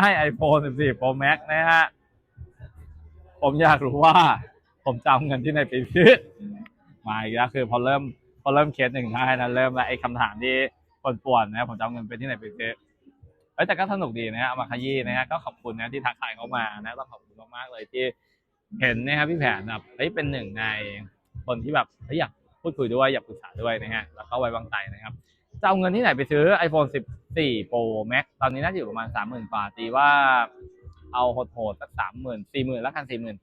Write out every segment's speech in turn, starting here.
ให้ iPhone 14 Pro Max นะฮะ ผมอยากรู้ว่า ผมจะเอาเงินที่ไหนไปซื้อมาอีกแล้วคือพอเริ่มพอเริ่มเคสหนึ่งได้นะเริ่มแล้วไอ้คำถามที่คนป่วนนะผมจะเอาเงินไปที่ไหนไปซื้อเอ้ยแต่ก็สนุกดีนะฮะเอามาขยี้นะฮะก็ขอบคุณนะที่ทักทายเข้ามานะต้องขอบคุณมากๆเลยที่เห็นนะครับพี่แผนแบบเฮ้ยเป็นหนึ่งในคนที่แบบเฮ้ยอยากพูดคุยด้วยอยากปรึกษาด้วยนะฮะแล้วก็ไว้วางใจนะครับจะเอาเงินที่ไหนไปซื้อ iPhone 14 Pro Max ตอนนี้น่าจะอยู่ประมาณ 30,000กว่าตีว่าเอาโหดๆสัก30,000 40,000แล้วกัน40,000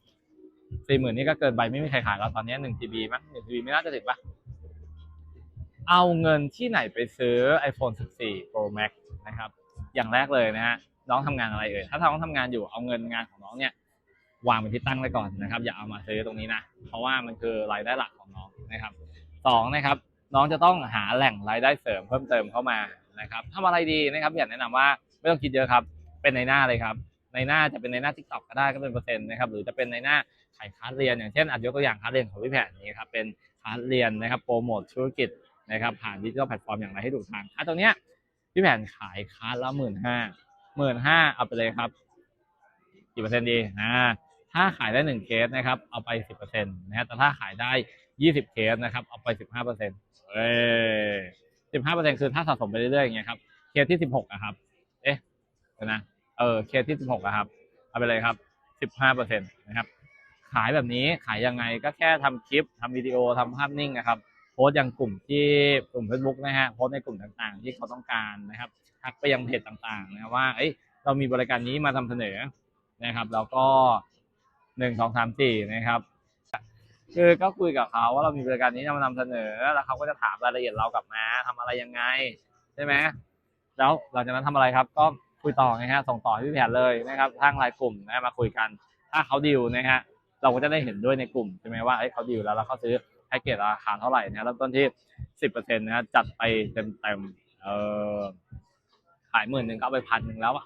40,000นี่ก็เกินไปไม่มีใครขายแล้วตอนนี้1 TB มั้ง1 TB ไม่น่าจะถึงปะเอาเงินที่ไหนไปซื้อ iPhone 14 Pro Max นะครับ อย่างแรกเลยนะฮะน้องทำงานอะไรเอ่ยถ้าน้องทำงานอยู่เอาเงินงานของน้องเนี่ยวางเป็นที่ตั้งไว้ก่อนนะครับ อย่าเอามาซื้อตรงนี้นะเพราะว่ามันคือรายได้หลักของน้องนะครับสองนะครับ น้องจะต้องหาแหล่งรายได้เสริมเพิ่มเติมเข้ามา นะครับทำอะไรดีนะครับอยากแนะนำว่าไม่ต้องคิดเยอะครับ เป็นในหน้าเลยครับ ในหน้าจะเป็นในหน้า t ิ k t o k ก็ได้ก็เป็นเปอร์เซ็นต์นะครับหรือจะเป็นในหน้าขายคลาสเรียน อย่างเช่นอาจยกตัวอย่างคลาสเรียนของพี่แผนนี้ครับเป็นคลาสเรียนนะครับโปรโมทธุรกิจนะครับผ่านดิจิทัลแพลตฟอร์มอย่างไรให้ถูกทางอะตรงเนี้ยพี่แผนขายคลาสละหมื่นห้าหมื่นห้าเอาไปเลยครับกี่เปอร์เซ็นต์ดีอ่าถ้าขายได้หนึ่งเคสนะครับเอาไปสิบเปอร์เซ็นต์นะฮะแต่ถ้าขายได้ยี่สิบเคสนะครับเอาไปสิบห้าเปอร์เซ็นต์เอ้ สิบห้าเปอร์เซ็นต์คือถ้าสะสมไปเรื่อยๆอย่างเงี้ยครับเคสที่สิบหกอะครับ เอ๊ะเดี๋ยวนะเออเคสที่สิบหกอะครับ เอาไปเลยครับสิบห้าเปอร์เซ็นต์นะครับ ขายแบบนี้ขายยังไงก็แค่ทำคลิปทำวิดีโอทำภาพนิ่งนะครับโพสต์ยังกลุ่มที่กลุ่ม Facebook นะฮะโพสต์ในกลุ่มต่างๆ ที่เขาต้องการนะครับทักไปยังเพจต่างๆนะว่าเอ้ยเรามีบริการนี้มาทำเสนอนะครับ แล้วก็หนึ่งสองสามสี่นะครับ คือก็คุยกับเขาว่าเรามีบริการนี้จะมานำเสนอ แล้วเขาก็จะถามรายละเอียดเรากลับมาทำอะไรยังไงใช่ไหมแล้วหลังจากนั้นทำอะไรครับ ก็คุยต่อนะฮะส่งต่อให้พี่แผนเลยนะครับทางไลน์กลุ่มนะมาคุยกัน ถ้าเขาดีลนะฮะเราก็จะได้เห็นด้วยในกลุ่มใช่ไหมว่าเอ้เขาดีลแล้วแล้วเขาซื้อแพ็กเกจราคาเท่าไหร่นะเริ่มต้นที่สิบเปอร์เซ็นต์นะฮะจัดไปเต็มเต็มเออขายหมื่นหนึ่งก็เอาไปพันหนึ่งแล้วอะ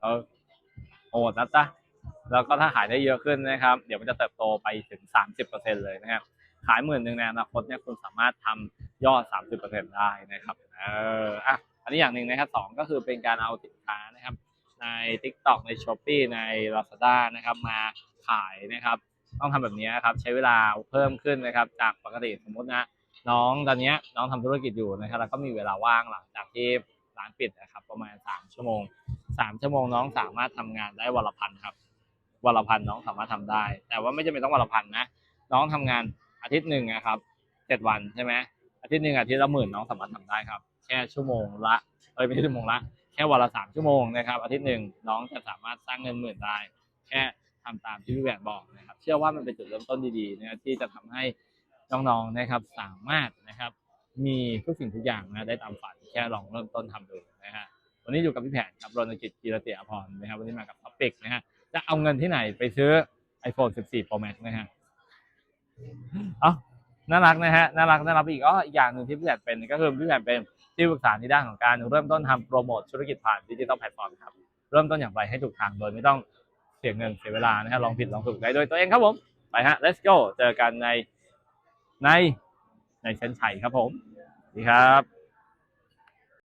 เออโหดนะจ๊ะ แล้วก็ถ้าขายได้เยอะขึ้นนะครับ เดี๋ยวมันจะเติบโตไปถึงสามสิบเปอร์เซ็นเลยนะครับ ขายหมื่นหนึ่งในอนาคตเนี่ยคุณสามารถทำยอดสามสิบเปอร์เซ็นได้นะครับ เอออะอันนี้อย่างหนึ่งนะครับสองก็คือเป็นการเอาสินค้านะครับ ใน TikTok ใน s h อ p e e ใน Lazada นะครับ มาขายนะครับ ต้องทำแบบนี้ครับ ใช้เวลาเพิ่มขึ้นนะครับ จากปกติสมมตินะน้องตอนเนี้ยน้องทำธุรกิจอยู่นะครับ แล้วก็มีเวลาว่างหลังจากที่ร้านปิดนะครับ ประมาณสามชั่วโมงสามชั่วโมงน้องสามารถทำงานได้วันละพันครับ วันละพันน้องสามารถทำได้ แต่ว่าไม่จำเป็นต้องวันละพันนะน้องทำงานอาทิตย์หนึ่งนะครับเจ็ดวันใช่ไหมอาทิตย์หนึ่งอาทิตย์ละหมื่นน้องสามารถทำได้ครับ แค่ชั่วโมงละเอ้ยไม่ใช่ชั่วโมงละแค่วันละสามชั่วโมงนะครับ อาทิตย์หนึ่งน้องจะสามารถสร้างเงินหมื่นได้ แค่ทำตามที่พี่แหวนบอกนะครับ เชื่อว่ามันเป็นจุดเริ่มต้นดีๆนะที่จะทำให้น้องๆนะครับ สามารถนะครับ มีทุกสิ่งทุกอย่างนะได้ตามฝันแค่ลองเริ่มต้นทำดูนะฮะวันนี้อยู่กับพี่แผนครับรณกิจกีรติอภรณ์นะครับ วันนี้มากับท็อปิกนะฮะ จะเอาเงินที่ไหนไปซื้อ iPhone 14 Pro Max นะฮะเอ้าน่ารักนะฮะน่ารักน่ารักอีกอ๋ออีกอย่างหนึ่งที่พี่แผนเป็นก็คือพี่แผนเป็นที่ปรึกษาในด้านของการเริ่มต้นทำโปรโมทธุรกิจผ่านดิจิทัลแพลตฟอร์มครับเริ่มต้นอย่างไรให้ถูกทางโดยไม่ต้องเสียเงินเสียเวลานะฮะลองผิดลองถูกได้โดยตัวเองครับผมไปฮะ let's go เจอกันในในในเส้นชัยครับผมดีครับ